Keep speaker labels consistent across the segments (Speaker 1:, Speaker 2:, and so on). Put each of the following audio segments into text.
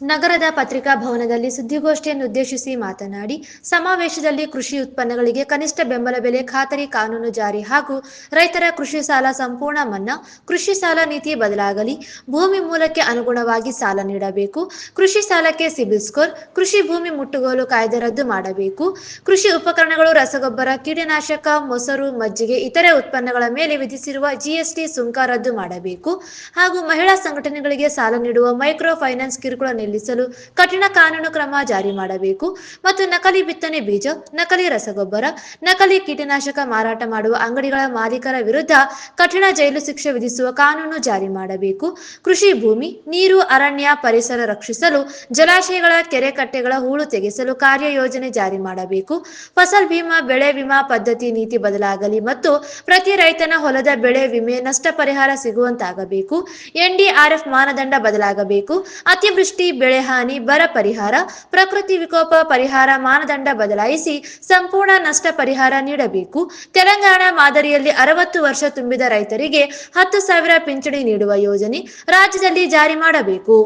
Speaker 1: ನಗರದ ಪತ್ರಿಕಾ ಭವನದಲ್ಲಿ ಸುದ್ದಿಗೋಷ್ಠಿಯನ್ನು ಉದ್ದೇಶಿಸಿ ಮಾತನಾಡಿ, ಸಮಾವೇಶದಲ್ಲಿ ಕೃಷಿ ಉತ್ಪನ್ನಗಳಿಗೆ ಕನಿಷ್ಠ ಬೆಂಬಲ ಬೆಲೆ ಖಾತರಿ ಕಾನೂನು ಜಾರಿ ಹಾಗೂ ರೈತರ ಕೃಷಿ ಸಾಲ ಸಂಪೂರ್ಣ ಮನ್ನಾ, ಕೃಷಿ ಸಾಲ ನೀತಿ ಬದಲಾಗಲಿ, ಭೂಮಿ ಮೂಲಕ್ಕೆ ಅನುಗುಣವಾಗಿ ಸಾಲ ನೀಡಬೇಕು, ಕೃಷಿ ಸಾಲಕ್ಕೆ ಸಿಬಿಲ್ ಸ್ಕೋರ್, ಕೃಷಿ ಭೂಮಿ ಮುಟ್ಟುಗೋಲು ಕಾಯ್ದೆ ರದ್ದು ಮಾಡಬೇಕು, ಕೃಷಿ ಉಪಕರಣಗಳು, ರಸಗೊಬ್ಬರ, ಕೀಟನಾಶಕ, ಮೊಸರು, ಮಜ್ಜಿಗೆ, ಇತರೆ ಉತ್ಪನ್ನಗಳ ಮೇಲೆ ವಿಧಿಸಿರುವ ಜಿಎಸ್ಟಿ ಸುಂಕ ರದ್ದು ಮಾಡಬೇಕು ಹಾಗೂ ಮಹಿಳಾ ಸಂಘಟನೆಗಳಿಗೆ ಸಾಲ ನೀಡುವ ಮೈಕ್ರೋ ಫೈನಾನ್ಸ್ ಕಿರುಕುಳ ನಿಲ್ಲಿಸಲು ಕಠಿಣ ಕಾನೂನು ಕ್ರಮ ಜಾರಿ ಮಾಡಬೇಕು. ಮತ್ತು ನಕಲಿ ಬಿತ್ತನೆ ಬೀಜ, ನಕಲಿ ರಸಗೊಬ್ಬರ, ನಕಲಿ ಕೀಟನಾಶಕ ಮಾರಾಟ ಮಾಡುವ ಅಂಗಡಿಗಳ ಮಾಲೀಕರ ವಿರುದ್ಧ ಕಠಿಣ ಜೈಲು ಶಿಕ್ಷೆ ವಿಧಿಸುವ ಕಾನೂನು ಜಾರಿ ಮಾಡಬೇಕು. ಕೃಷಿ ಭೂಮಿ, ನೀರು, ಅರಣ್ಯ ಪರಿಸರ ರಕ್ಷಿಸಲು, ಜಲಾಶಯಗಳ ಕೆರೆ ಕಟ್ಟೆಗಳ ಹೂಳು ತೆಗೆಸಲು ಕಾರ್ಯಯೋಜನೆ ಜಾರಿ ಮಾಡಬೇಕು. ಫಸಲ್ ಭೀಮಾ ಬೆಳೆ ವಿಮಾ ಪದ್ಧತಿ ನೀತಿ ಬದಲಾಗಲಿ ಮತ್ತು ಪ್ರತಿ ರೈತನ ಹೊಲದ ಬೆಳೆ ವಿಮೆ ನಷ್ಟ ಪರಿಹಾರ ಸಿಗುವಂತಾಗಬೇಕು. ಎನ್ಡಿಆರ್ಎಫ್ ಮಾನದಂಡ ಬದಲಾಗಬೇಕು. ಅತಿವೃಷ್ಟಿ ಬೆಳೆ ಹಾನಿ, ಬರ ಪರಿಹಾರ, ಪ್ರಕೃತಿ ವಿಕೋಪ ಪರಿಹಾರ, ಮಾನದಂಡ ಬದಲಾಯಿಸಿ ಸಂಪೂರ್ಣ ನಷ್ಟ ಪರಿಹಾರ ನೀಡಬೇಕು. ತೆಲಂಗಾಣ ಮಾದರಿಯಲ್ಲಿ ಅರವತ್ತು ವರ್ಷ ತುಂಬಿದ ರೈತರಿಗೆ ಹತ್ತು ಸಾವಿರ ಪಿಂಚಣಿ ನೀಡುವ ಯೋಜನೆ ರಾಜ್ಯದಲ್ಲಿ ಜಾರಿ ಮಾಡಬೇಕು.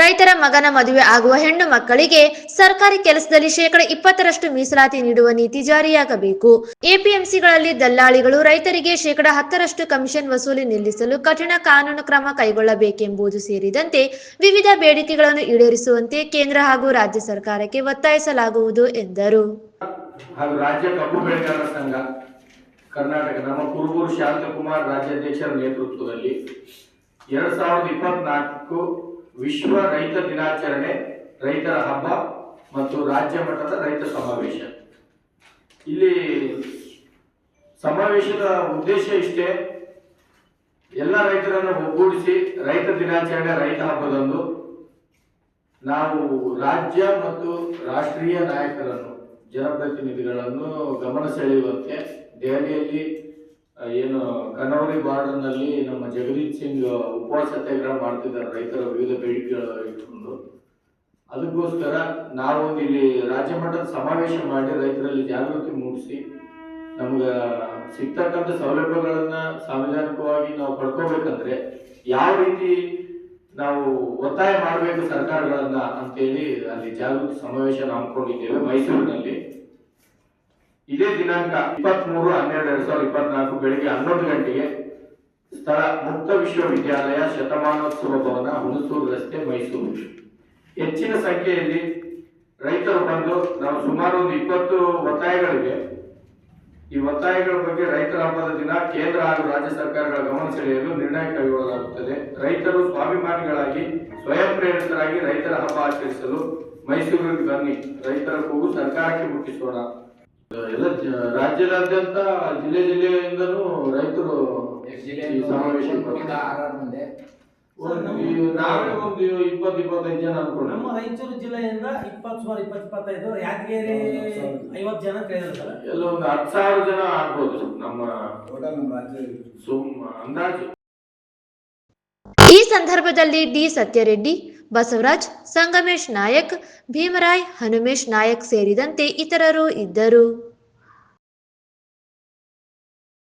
Speaker 1: ರೈತರ ಮಗನ ಮದುವೆ ಆಗುವ ಹೆಣ್ಣು ಮಕ್ಕಳಿಗೆ ಸರ್ಕಾರಿ ಕೆಲಸದಲ್ಲಿ ಶೇಕಡ ಇಪ್ಪತ್ತರಷ್ಟು ಮೀಸಲಾತಿ ನೀಡುವ ನೀತಿ ಜಾರಿಯಾಗಬೇಕು. ಎಪಿಎಂಸಿಗಳಲ್ಲಿ ದಲ್ಲಾಳಿಗಳು ರೈತರಿಗೆ ಶೇಕಡ ಹತ್ತರಷ್ಟು ಕಮಿಷನ್ ವಸೂಲಿ ನಿಲ್ಲಿಸಲು ಕಠಿಣ ಕಾನೂನು ಕ್ರಮ ಕೈಗೊಳ್ಳಬೇಕೆಂಬುದು ಸೇರಿದಂತೆ ವಿವಿಧ ಬೇಡಿಕೆಗಳನ್ನು ಈಡೇರಿಸುವಂತೆ ಕೇಂದ್ರ ಹಾಗೂ ರಾಜ್ಯ ಸರ್ಕಾರಕ್ಕೆ ಒತ್ತಾಯಿಸಲಾಗುವುದು ಎಂದರು.
Speaker 2: ಕುರುಬೂರು ಶಾಂತಕುಮಾರ್ ನೇತೃತ್ವದಲ್ಲಿ ಎರಡ್ ಸಾವಿರದ ಇಪ್ಪತ್ನಾಲ್ಕು ವಿಶ್ವ ರೈತ ದಿನಾಚರಣೆ, ರೈತರ ಹಬ್ಬ ಮತ್ತು ರಾಜ್ಯ ಮಟ್ಟದ ರೈತ ಸಮಾವೇಶ. ಇಲ್ಲಿ ಸಮಾವೇಶದ ಉದ್ದೇಶ ಇಷ್ಟೇ, ಎಲ್ಲ ರೈತರನ್ನು ಒಗ್ಗೂಡಿಸಿ ರೈತ ದಿನಾಚರಣೆ, ರೈತ ಹಬ್ಬದಂದು ನಾವು ರಾಜ್ಯ ಮತ್ತು ರಾಷ್ಟ್ರೀಯ ನಾಯಕರನ್ನು, ಜನಪ್ರತಿನಿಧಿಗಳನ್ನು ಗಮನ ಸೆಳೆಯುವಂತೆ ದೆಹಲಿಯಲ್ಲಿ ಏನು ಕನೌರಿ ಬಾರ್ಡರ್ನಲ್ಲಿ ನಮ್ಮ ಜಗದೀಶ್ ಸಿಂಗ್ ಉಪವಾಸ ಸತ್ಯಾಗ್ರಹ ಮಾಡ್ತಿದ್ದಾರೆ ರೈತರ, ವಿವಿಧ ಬೇಡಿಕೆಗಳು ಇಟ್ಕೊಂಡು. ಅದಕ್ಕೋಸ್ಕರ ನಾವೊಂದು ಇಲ್ಲಿ ರಾಜ್ಯ ಮಟ್ಟದ ಸಮಾವೇಶ ಮಾಡಿ ರೈತರಲ್ಲಿ ಜಾಗೃತಿ ಮೂಡಿಸಿ ನಮ್ಗೆ ಸಿಗ್ತಕ್ಕಂಥ ಸೌಲಭ್ಯಗಳನ್ನ ಸಾಂವಿಧಾನಿಕವಾಗಿ ನಾವು ಪಡ್ಕೋಬೇಕಂದ್ರೆ ಯಾವ ರೀತಿ ನಾವು ಒತ್ತಾಯ ಮಾಡಬೇಕು ಸರ್ಕಾರಗಳನ್ನ ಅಂತೇಳಿ ಅಲ್ಲಿ ಜಾಗೃತಿ ಸಮಾವೇಶ ಹಮ್ಮಿಕೊಂಡಿದ್ದೇವೆ ಮೈಸೂರಿನಲ್ಲಿ. ಇದೇ ದಿನಾಂಕ ಇಪ್ಪತ್ತ್ ಮೂರು ಹನ್ನೆರಡು, ಎರಡ್ ಸಾವಿರದ ಇಪ್ಪತ್ನಾಲ್ಕು ಬೆಳಿಗ್ಗೆ ಹನ್ನೊಂದು ಗಂಟೆಗೆ ಸ್ಥಳ ಮುಕ್ತ ವಿಶ್ವವಿದ್ಯಾಲಯ ಶತಮಾನೋತ್ಸವ ಭವನ ಹುಣಸೂರು ರಸ್ತೆ ಮೈಸೂರು. ಹೆಚ್ಚಿನ ಸಂಖ್ಯೆಯಲ್ಲಿ ರೈತರು ಬಂದು ನಾವು ಸುಮಾರು ಒಂದು ಇಪ್ಪತ್ತು ಒತ್ತಾಯಗಳಿವೆ ಈ ಒತ್ತಾಯಗಳ ಬಗ್ಗೆ ರೈತರ ಹಬ್ಬದ ದಿನ ಕೇಂದ್ರ ಹಾಗೂ ರಾಜ್ಯ ಸರ್ಕಾರಗಳ ಗಮನ ಸೆಳೆಯಲು ನಿರ್ಣಯ ಕೈಗೊಳ್ಳಲಾಗುತ್ತದೆ. ರೈತರು ಸ್ವಾಭಿಮಾನಿಗಳಾಗಿ, ಸ್ವಯಂ ಪ್ರೇರಿತರಾಗಿ ರೈತರ ಹಬ್ಬ ಆಚರಿಸಲು ಮೈಸೂರಿಗೆ ಬನ್ನಿ. ರೈತರ ಕೂಗು ಸರ್ಕಾರಕ್ಕೆ ಮುಟ್ಟಿಸೋಣ. ಎಲ್ಲ ರಾಜ್ಯದಾದ್ಯಂತ ಜಿಲ್ಲೆ ಜಿಲ್ಲೆಯಿಂದಲೂ ರೈತರು. ಒಂದು ಈ- ನಾವೇ ಒಂದು ಇಪ್ಪತ್ತು ಇಪ್ಪತ್ತೈದು ಜನ ಅನ್ಕೊಂಡು
Speaker 3: ನಮ್ಮ ರಾಯಚೂರು ಜಿಲ್ಲೆಯಿಂದ ಇಪ್ಪತ್ತು ಸುಮಾರು ಇಪ್ಪತ್ತು ಇಪ್ಪತ್ತೈದು ಯಾದಗಿರಿ ಐವತ್ತು ಜನ ಕೇಳಿರ್ತಾರೆ
Speaker 2: ಎಲ್ಲ ಒಂದು ಹತ್ತು ಸಾವಿರ ಜನ ಆಗ್ಬೋದು ನಮ್ಮ ಅಂದಾಜು.
Speaker 1: ಈ ಸಂದರ್ಭದಲ್ಲಿ ಡಿ ಸತ್ಯರೆಡ್ಡಿ ಬಸವರಾಜ್ ಸಂಗಮೇಶ್ ನಾಯಕ್ ಭೀಮರಾಯ್ ಹನುಮೇಶ್ ನಾಯಕ್ ಸೇರಿದಂತೆ ಇತರರು ಇದ್ದರು.